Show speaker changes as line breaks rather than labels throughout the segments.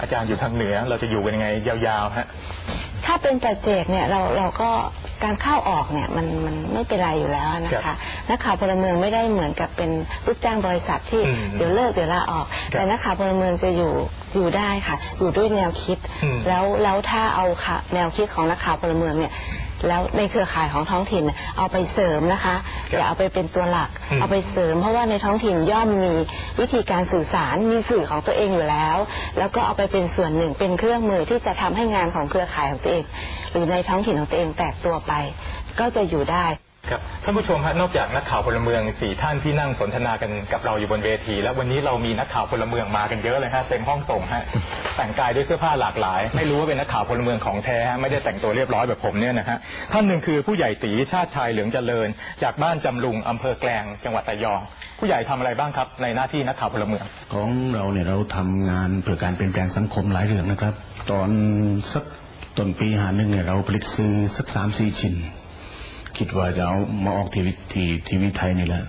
อาจารย์อยู่ทางเหนือเราจะอยู่กันยังไงยาวๆฮะ
ถ้าเป็นปัจเจกเนี่ยเราเราก็ การเข้าออกเนี่ยมันมันไม่เป็นไรอยู่แล้วนะ
ครั
คะ
บ
นักข่าวพลเมืองไม่ได้เหมือนกับเป็นลูกจ้างบริษัทที่
อืม
เดี๋ยวเลิกเดี๋ยวลาออก
ครับ
แต่นักข่าวพลเมืองจะอยู่อยู่ได้ค่ะ อยู่ด้วยแนวคิด
อืม
แล้วแล้วถ้าเอาค่ะแนวคิดของนักข่าวพลเมืองเนี่ยแล้วในเครือข่ายของท้องถิ่นเนี่ยเอาไปเสริมนะคะอย่าเอาไปเป็นตัวหลัก
อืม
เอาไปเสริม เพราะว่าในท้องถิ่นย่อมมีวิธีการสื่อสารมีสื่อของตัวเองอยู่แล้ว แล้วก็เอาไปเป็นส่วนหนึ่งเป็นเครื่องมือที่จะทำให้งานของเครือข่ายของตัวเอง หรือในท้องถิ่นของตัวเองแตกตัวไปก็จะอยู่ได้
ครับท่านผู้ชมฮะนอกจากนักข่าวพลเมืองสี่ท่านที่นั่งสนทนากันกับเราอยู่บนเวที แล้ววันนี้เรามีนักข่าวพลเมืองมากันเยอะเลยฮะเต็มห้องส่งฮะแต่งกายด้วยเสื้อผ้าหลากหลาย ไม่รู้ว่าเป็นนักข่าวพลเมืองของแท้ฮะไม่ได้แต่งตัวเรียบร้อยแบบผมเนี่ยนะฮะท่านหนึ่งคือผู้ใหญ่ตีชาติชายเหลืองเจริญ จากบ้านจำลุงอำเภอแกลงจังหวัดระยอง ผู้ใหญ่ทำอะไรบ้างครับ ในหน้าที่นักข่าวพลเมือง
ของเราเนี่ยเราทำงานเพื่อการเปลี่ยนแปลงสังคมหลายเรื่องนะครับ ตอนสัก ต้นปีหาหนึ่งเนี่ยเราผลิตซื้อสักสามสี่ชิ้น คิดว่าจะเอามาออกทีวีทีทีวีไทยนี่แหละ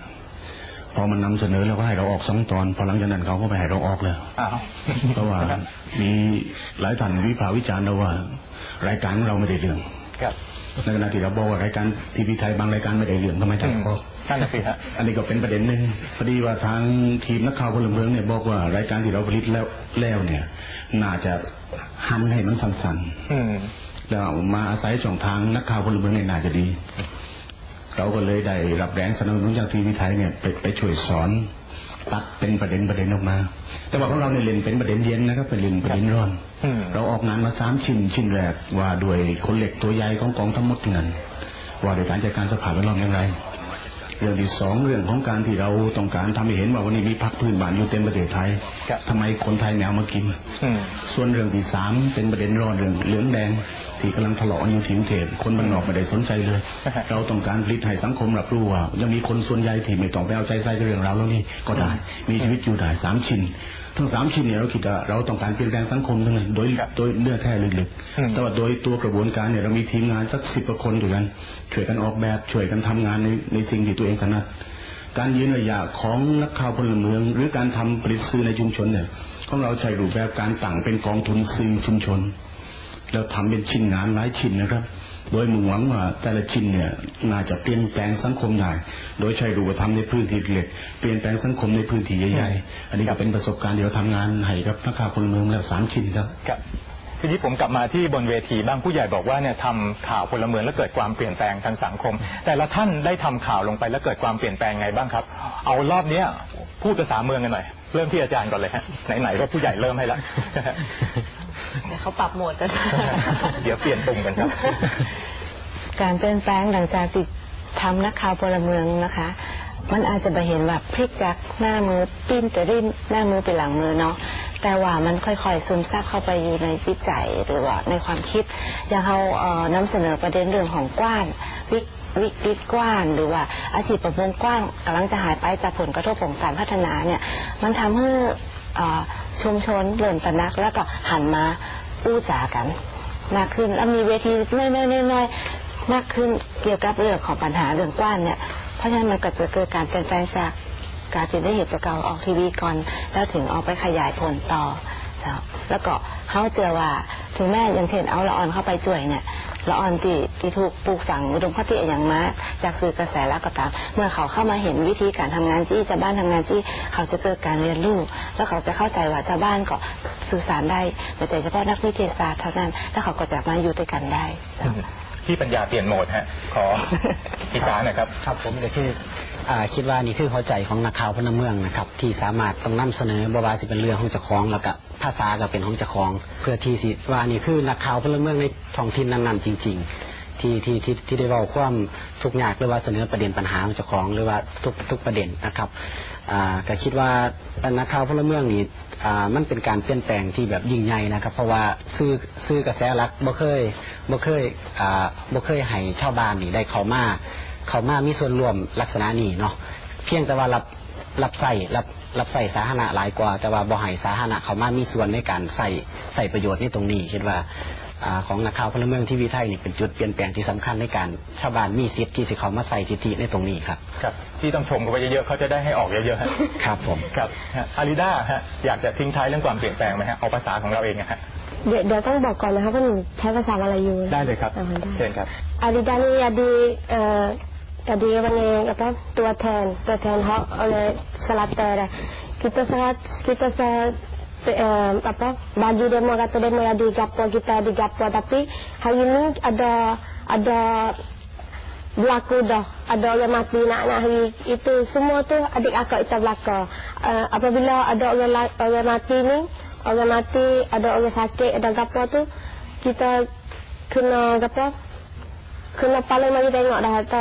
พอมันนำเสนอแล้วก็ให้เราออกสองตอน พอหลังจากนั้นเขาก็ไปให้เราออกแล้ว
อ้าว
เพราะว่ามีหลายท่านวิพากษ์วิจารณ์เราว่า รายการของเราไม่ได้เรื่อง
ครับ
ในขณะที่เราบอกว่ารายการทีวีไทยบางรายการไม่ได้เรื่องทำไมถึ
อื
ง
ม
ออก
นั่นน่ะสิฮะ
อันนี้ก็เป็นประเด็นหนึ่งพอดีว่าทางทีมนักข่าวพลเมืองเนี่ยบอกว่ารายการที่เราผลิตแล้วแล้วเนี่ย น่าจะหันให้มันสั้น
อืม
ๆแล้วมาอาศัยช่องทางนักข่าวพลเมืองเนี่ยน่าจะดี เราก็เลยได้รับแรงสนับสนุนจากทีวีไทยเนี่ยไปไปช่วยสอน ตัดเป็นประเด็นประเด็นออกมา แต่ว่าของเราเนี่ยเล่นเป็นประเด็นเย็นนะครับเป็นเล่นประเด็นร้อน
อืม
เราออกงานมาสามชิ้นชิ้นแรกว่าด้วยคนเหล็กตัวใหญ่ของกองทั้งหมดที่นั่นว่าด้วยการจัดการสภาพแวดล้อมอย่างไร เรื่องที่สองเรื่องของการที่เราต้องการทำให้เห็นว่าวันนี้มีพักพื้นบ้านอยู่เต็มประเทศไทย
ครับ
ทำไมคนไทยแมวมากิน
อืม
ส่วนเรื่องที่สามเป็นประเด็นร้อนเรื่องเหลืองแดงที่กำลังทะเลาะกันอยู่ที่กรุงเทพคนบ้านนอกไม่ได้สนใจเลย เราต้องการผลิตให้สังคมรับรู้ว่ายังมีคนส่วนใหญ่ที่ไม่ต้องไปเอาใจใส่กับเรื่องราวเหล่านี้ก็ได้ มีชีวิตอยู่ได้สามชิ้น ทั้งสามชิ้นเนี่ยเราคิดว่าเราต้องการเปลี่ยนแปลงสังคมทั้งนั้นโดย
ครับ
โดยเนื้อแท้ลึก
อืม
ๆแต่ว่าโดยตัวกระบวนการเนี่ยเรามีทีมงานสักสิบกว่าคนด้วยกันช่วยกันออกแบบช่วยกันทำงานในในสิ่งที่ตัวเองถนัดการยืนระยะของนักข่าวพลเมือง หรือการทำผลิตสื่อในชุมชนเนี่ยของเราใช้รูปแบบการตั้งเป็นกองทุนสื่อชุมชน แล้วทำเป็นชิ้นงานหลายชิ้นนะครับ โดยมุ่งหวังว่าแต่ละชิ้นเนี่ยน่าจะเปลี่ยนแปลงสังคมได้ โดยใช้รูปธรรมในพื้นที่เล็กเปลี่ยนแปลงสังคมในพื้นที่ใหญ่ๆ อันนี้ก็เป็นประสบการณ์ที่เราทำงานให้กับนักข่าวพลเมืองแล้วสามชิ้นครับ
ครับทีนี้ผมกลับมาที่บนเวทีบ้างผู้ใหญ่บอกว่าเนี่ยทำข่าวพลเมืองแล้วเกิดความเปลี่ยนแปลงทางสังคม แต่ละท่านได้ทำข่าวลงไปแล้วเกิดความเปลี่ยนแปลงไงบ้างครับ เอารอบเนี้ยพูดภาษาเมืองกันหน่อย เริ่มที่อาจารย์ก่อนเลยฮะไหนๆก็ผู้ใหญ่เริ่มให้ละ
เดี๋ยวเขาปรับโหมดกัน
เดี๋ยวเปลี่ยนตุ่มกันครับ
การเปลี่ยนแปลงหลังจากที่ทำนักข่าวพลเมืองนะคะ มันอาจจะไปเห็นแบบพลิกจากหน้ามือปิ้นจะริ้นหน้ามือไปหลังมือเนาะแต่ว่ามันค่อยๆซึมซับเข้าไปอยู่ในจิตใจหรือว่าในความคิด อย่างเขาเอ่อนำเสนอประเด็นเรื่องของกว้านวิกวิกฤตกว้านหรือว่าอาชีพประมงกว้างกำลังจะหายไปจากผลกระทบของการพัฒนาเนี่ย มันทำให้เอ่อ ชุมชนเริ่มตะนัก แล้วก็หันมาอู้จากันมากขึ้นแล้วมีเวทีน้อยๆๆๆมากขึ้นเกี่ยวกับเรื่องของปัญหาเรื่องกว้านเนี่ย เพราะฉะนั้นมันก็จะเกิดการเปลี่ยนแปลงจากการที่ได้เหตัวเก่าออกทีวีก่อน แล้วถึงเอาไปขยายผลต่อแล้วก็เขาเจอว่าถึงแม้ย่างเช่นเอาละอ่อนเข้าไปช่วยเนี่ย ละอ่อนที่ที่ถูกปลูกฝังอุดมคติอย่างมากจากสื่อกระแสแล้วก็ตาม เมื่อเขาเข้ามาเห็นวิธีการทำงานที่ชาวบ้านทำงานที่เขาจะเกิดการเรียนรู้แล้วเขาจะเข้าใจว่าชาวบ้านก็สื่อสารได้ไม่ใช่เฉพาะนักวิทยาศาสตร์เท่านั้น แล้วเขาก็จะมาอยู่ด้วยกันได้
พี่ปัญญาเปลี่ยนโหมดฮะ ขออีกสารหน่อยครับ
ครับผมก็คืออ่าคิดว่านี่คือหัวใจของนักข่าวพลเมืองนะครับ ที่สามารถต้องนำเสนอบว่าสิเป็นเรื่องของเจ้าของแล้วก็ภาษาก็เป็นของเจ้าของ เพื่อที่สิว่านี่คือนักข่าวพลเมืองในท้องถิ่นนั้นๆจริง ๆ ที่ที่ที่ที่ได้เว้าความทุกข์ยากหรือว่าเสนอประเด็นปัญหาของเจ้าของหรือว่าทุกทุกประเด็นนะครับอ่าก็คิดว่านักข่าวพลเมืองนี่อ่ามันเป็นการเปลี่ยนแปลงที่แบบยิ่งใหญ่นะครับ เพราะว่าซื้อซื้อกระแสหลักบ่เคยบ่เคยอ่าบ่เคยให้ชาวบ้านนี่ได้เข้ามาเขามามีส่วนร่วมลักษณะนี้เนาะเพียงแต่ว่ารับรับใส่รับรับใส่สาธารณะหลายกว่า แต่ว่าบ่ให้สาธารณะเขามามีส่วนในการใส่ใส่ประโยชน์ในตรงนี้คิดว่า ของนักข่าวพลเมืองทีวีไทยนี่เป็นจุดเปลี่ยนแปลงที่สำคัญในการชาวบ้านมีสิทธิ์ที่จะเข้ามาใส่สิทธิในตรงนี้ครับ
ครับที่ต้องชมกันไปเยอะๆเขาจะได้ให้ออกเยอะๆฮะ
ครับผม
ครับฮะอาริด้าฮะอยากจะทิ้งท้ายเรื่องความเปลี่ยนแปลงไหมฮะเอาภาษาของเราเองนะฮะ
เดี๋ยวเดี๋ยวต้องบอกก่อนนะคะว่าหนูใช้ภาษาอะไรอยู่
ได้เลยครับ
อ่าได้
เชิญครับ
Adida ni ada uh, ada panggil apa tua ten tua ten hak oleh selatan dah. Kita sangat kita sangat uh, apa bagi demo kata demo ada gapo kita ada gapo tapi hari ni ada ada berlaku dah. Ada orang mati nak nak hari itu. Semua tu adik akak kita berlaku uh, apabila ada orang orang mati ni orang mati ada orang sakit ada gapo tu kita kena gapo kena paling mari tengok dah. Kata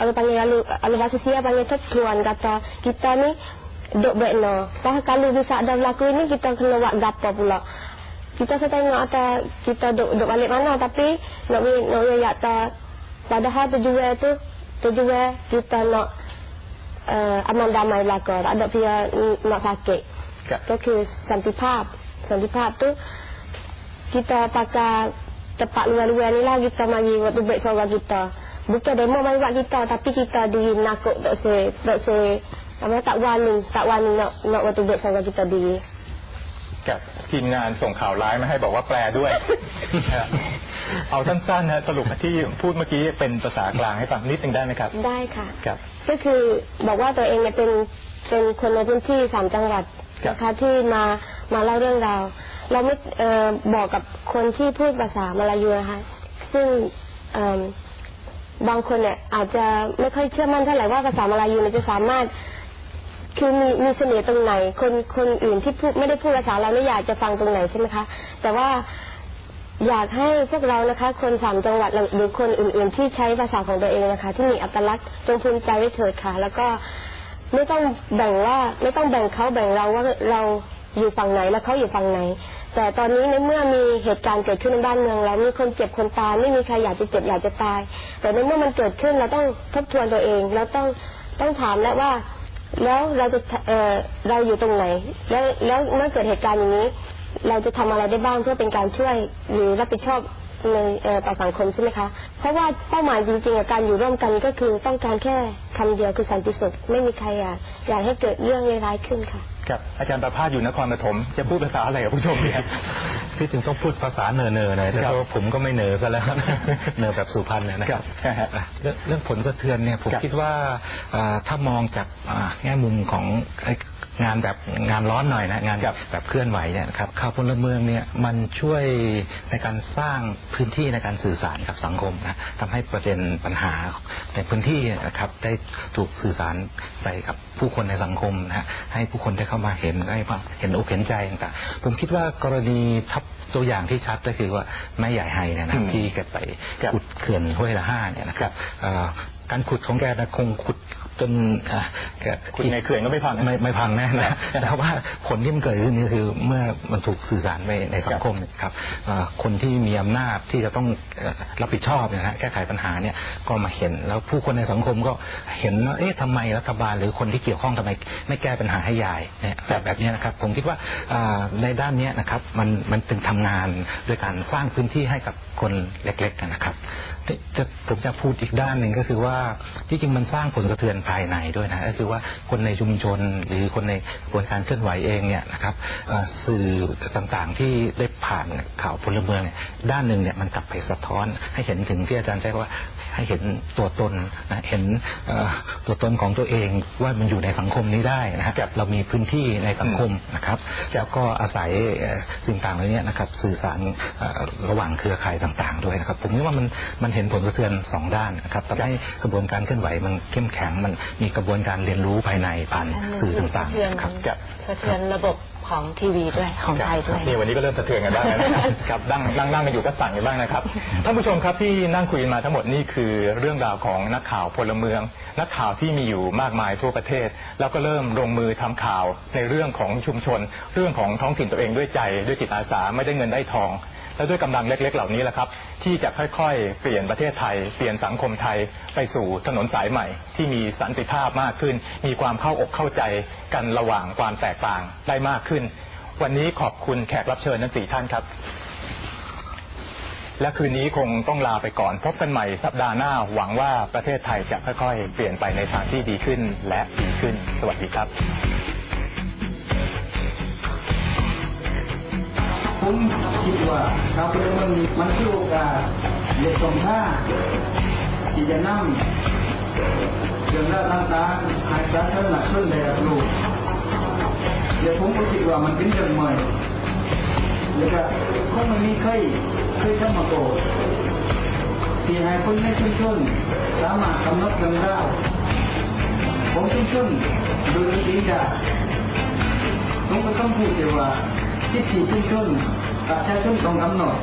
orang panggil lalu lalu bahasa sia panggil tu tuan kata kita ni duk bekna. Pas kalau rusak dah berlaku ini kita kena buat gapo pula. Kita saya tengok atas kita duk duk balik mana tapi nak nak we yak padahal tujuan tu tujuan kita nak uh, aman damai belaka tak ada pia nak sakit. Tak santi pap. Santi pap tu kita pakai tempat luar-luar ni lah kita mari waktu baik seorang kita. Bukan demo mari buat kita tapi kita diri nakut tak se tak se apa tak wani, tak wani nak nak waktu baik suara kita diri.
กับทีมงานส่งข่าวร้ายมาให้บอกว่าแปลด้วยฮะเอาสั้นๆนะสรุปที่พูดเมื่อกี้เป็นภาษากลางให้ฟังนิดนึงได้ไหมครับ
ได้ค่ะ
ครับ
ก็คือบอกว่าตัวเองเนี่ยเป็นเป็นคนในพื้นที่สามจังหวัด
ครับ
นะคะที่มามาเล่าเรื่องราว เราไม่เอ่อบอกกับคนที่พูดภาษามาลายูนะคะซึ่งเอิ่มบางคนเนี่ยอาจจะไม่ค่อยเชื่อมั่นเท่าไหร่ว่าภาษามาลายูเนี่ยจะสามารถ คือมีมีเสน่ห์ตรงไหน คนคนอื่นที่พูดไม่ได้พูดภาษาเราไม่อยากจะฟังตรงไหนใช่ไหมคะ แต่ว่าอยากให้พวกเรานะคะ คนสามจังหวัดหรือคนอื่น ๆ ที่ใช้ภาษาของตัวเองนะคะ ที่มีอัตลักษณ์จงภูมิใจไว้เถิดค่ะ แล้วก็ไม่ต้องแบ่งว่าไม่ต้องแบ่งเขาแบ่งเราว่าเราอยู่ฝั่งไหนแล้วเขาอยู่ฝั่งไหน แต่ตอนนี้ในเมื่อมีเหตุการณ์เกิดขึ้นในบ้านเมืองแล้วมีคนเจ็บคนตายไม่มีใครอยากจะเจ็บอยากจะตาย แต่ในเมื่อมันเกิดขึ้นเราต้องทบทวนตัวเอง แล้วต้องต้องถามแล้วว่า แล้วเราจะเอ่อเราอยู่ตรงไหน แล้วแล้วเมื่อเกิดเหตุการณ์อย่างนี้ เราจะทำอะไรได้บ้างเพื่อเป็นการช่วยหรือรับผิดชอบในเอ่อต่อสังคมใช่ไหมคะ เพราะว่าเป้าหมายจริงๆการอยู่ร่วมกันก็คือต้องการแค่คำเดียวคือสันติสุขไม่มีใครอยากอยากให้เกิดเรื่องร้ายขึ้นค่ะ
ครับอาจารย์ประภาสอยู่นครปฐมจะพูดภาษาอะไรกับผู้ชมเนี่ย
ที่จริงต้องพูดภาษาเนอเนอๆหน่อยแต่
ครับ
ว่าผมก็ไม่เนอซะแล้วเนอแบบสุพรรณเนี่ยนะครับ
ครับ
อะเรื่องเรื่องผลสะเทือนเนี่ยผม
ครับ
คิดว่าอ่าถ้ามองจากอ่าแง่มุมของไอ้งานแบบงานร้อนหน่อยนะงานแบบแบบเคลื่อนไหวเนี่ยนะครับข่าวพลเมืองเนี่ยมันช่วยในการสร้างพื้นที่ในการสื่อสารกับสังคมนะทำให้ประเด็นปัญหาในพื้นที่นะครับได้ถูกสื่อสารไปกับผู้คนในสังคมนะฮะให้ผู้คนได้เข้ามาเห็นได้มาเห็นอกเห็นใจต่างๆผมคิดว่ากรณีทับตัวอย่างที่ชัดก็คือว่าแม่ใหญ่ไฮเนี่ยนะ
อืม
ที่แกไป
ครับ
ขุดเขื่อนห้วยละห้าเนี่ยนะครับเอ่อการขุดของแกนะคงขุด จนอะแก
ขุดในเขื่อนก็ไม่พังนะ
ไม่ไม่พังแน่นะแต่ว่าผลที่มันเกิดขึ้นก็คือเมื่อมันถูกสื่อสารไปในสังคมเนี่ยครับเอ่อคนที่มีอำนาจที่จะต้องเอ่อรับผิดชอบเนี่ยนะแก้ไขปัญหาเนี่ยก็มาเห็น แล้วผู้คนในสังคมก็เห็นว่าเอ๊ะทำไมรัฐบาลหรือคนที่เกี่ยวข้องทำไมไม่แก้ปัญหาให้ยายเนี่ยแบบแบบเนี้ยนะครับ ผมคิดว่าอ่าในด้านเนี้ยนะครับมันมันถึงทำงานโดยการสร้างพื้นที่ให้กับคนเล็กๆนะครับแต่แต่ผมจะพูดอีกด้านหนึ่งก็คือว่าที่จริงมันสร้างผลสะเทือนภายในด้วยนะก็คือว่าคนในชุมชนหรือคนในกระบวนการเคลื่อนไหวเองเนี่ยนะครับสื่อต่างๆที่ได้ผ่านข่าวพลเมืองเนี่ยด้านหนึ่งเนี่ยมันกลับไปสะท้อนให้เห็นถึงที่อาจารย์ใช้ว่า ให้เห็นตัวตนนะเห็นเอ่อตัวตนของตัวเองว่ามันอยู่ในสังคมนี้ได้นะฮะเรามีพื้นที่ในสังคมนะครับ แล้วก็อาศัยเอ่อสิ่งต่างเหล่านี้นะครับ สื่อสารเอ่อระหว่างเครือข่ายต่างๆ ด้วยนะครับ ผมคิดว่ามันมันเห็นผลสะเทือนสองด้านนะครับทำให้กระบวนการเคลื่อนไหวมันเข้มแข็งมันมีกระบวนการเรียนรู้ภายในผ่านสื่อต่าง
สะเทือน
ๆนะครับ
ครับ
สะเทือนระบบ ของทีวีด้วยของไทยด้วย
นี่วันนี้ก็เริ่มสะเทือนกันบ้างแล้วนะครับครับนั่งนั่งนั่งกันอยู่ก็สั่นกันบ้างนะครับท่านผู้ชมครับที่นั่งคุยกันมาทั้งหมดนี่คือเรื่องราวของนักข่าวพลเมือง นักข่าวที่มีอยู่มากมายทั่วประเทศ แล้วก็เริ่มลงมือทำข่าวในเรื่องของชุมชน เรื่องของท้องถิ่นตัวเองด้วยใจด้วยจิตอาสาไม่ได้เงินได้ทอง และด้วยกำลังเล็กๆ เหล่านี้แหละครับ ที่จะค่อยๆ เปลี่ยนประเทศไทย เปลี่ยนสังคมไทยไปสู่ถนนสายใหม่ ที่มีสันติภาพมากขึ้น มีความเข้าอกเข้าใจกันระหว่างความแตกต่างได้มากขึ้น วันนี้ขอบคุณแขกรับเชิญทั้งสี่ท่านครับ และคืนนี้คงต้องลาไปก่อน พบกันใหม่สัปดาห์หน้าหวังว่าประเทศไทยจะค่อยๆ เปลี่ยนไปในทางที่ดีขึ้นและดีขึ้น สวัสดีครับ
ผมคิดว่าเราเป็นมันมันคือโอกาสเด็กสองท่าที่จะนั่งเรื่องราวต่างๆให้สาธารณชนได้รับรู้เดี๋ยวผมก็คิดว่ามันเป็นเรื่องใหม่แล้วก็คงไม่มีใครเคยทำมาก่อนที่ให้คนในชุมชนสามารถกำหนดเรื่องราวของชุมชนโดยจริงจังผมก็ต้องพูดเลยว่า ที่ที่ชุมชนประชาชนต้องกำหนด